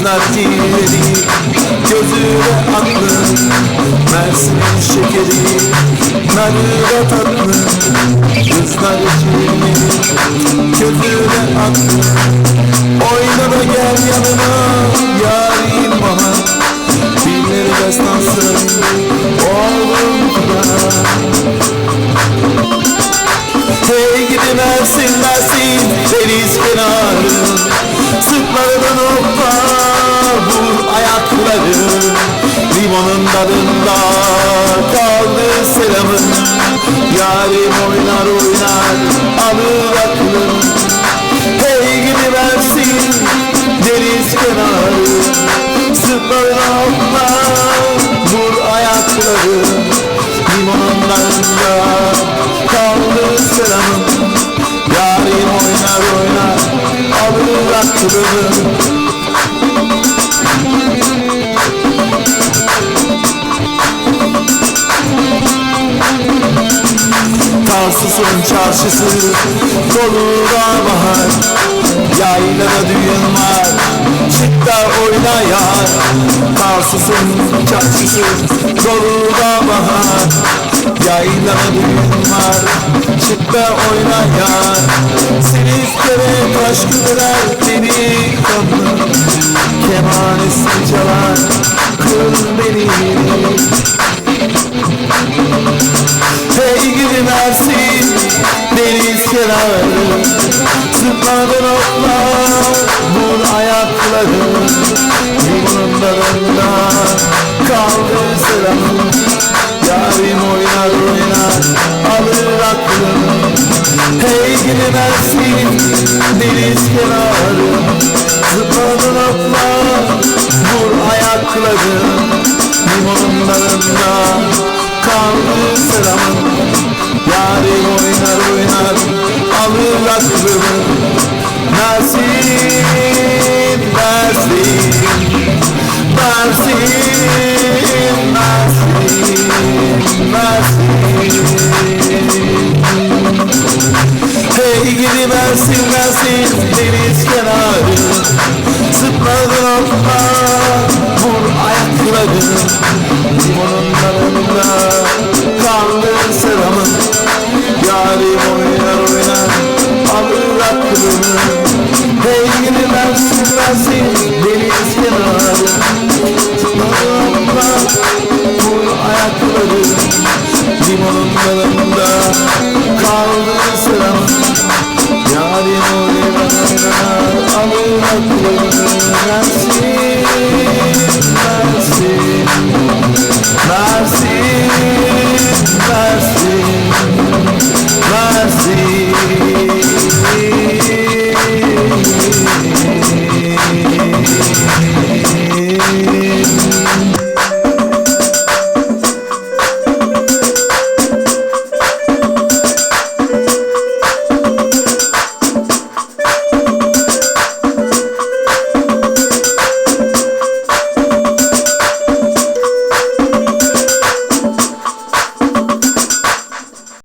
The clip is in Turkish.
oynar ileri Gözü ve aklı Mersin'in şekeri da tatlı Kızlar içimi Gözü ve aklı. Oyna da gel yanıma Tadında kaldı selamın. Yarim oynar oynar alır aklım Hey gidi Mersin deniz kenarı. Sırtlarına hoppa vur ayakları. Limonun tadında kaldı selamın. Yarim oynar oynar alır aklımı Tarsus'un çarşısı dolu da bahar. Yaylada düğün var çık da oyna yar. Tarsus'un çarşısı dolu da bahar. Yaylada düğün var çık da oyna yar. Seni beni Zıpladın otlar vur ayakları Limonun dalında kaldı selamı Yarim oynar oynar alır aklını. Hey gidi Mersin deniz kenarı. Zıpladın otlar vur ayakları Limonun dalında kaldı selamın Kadın Allah Vur ayaklarını Bunun yanında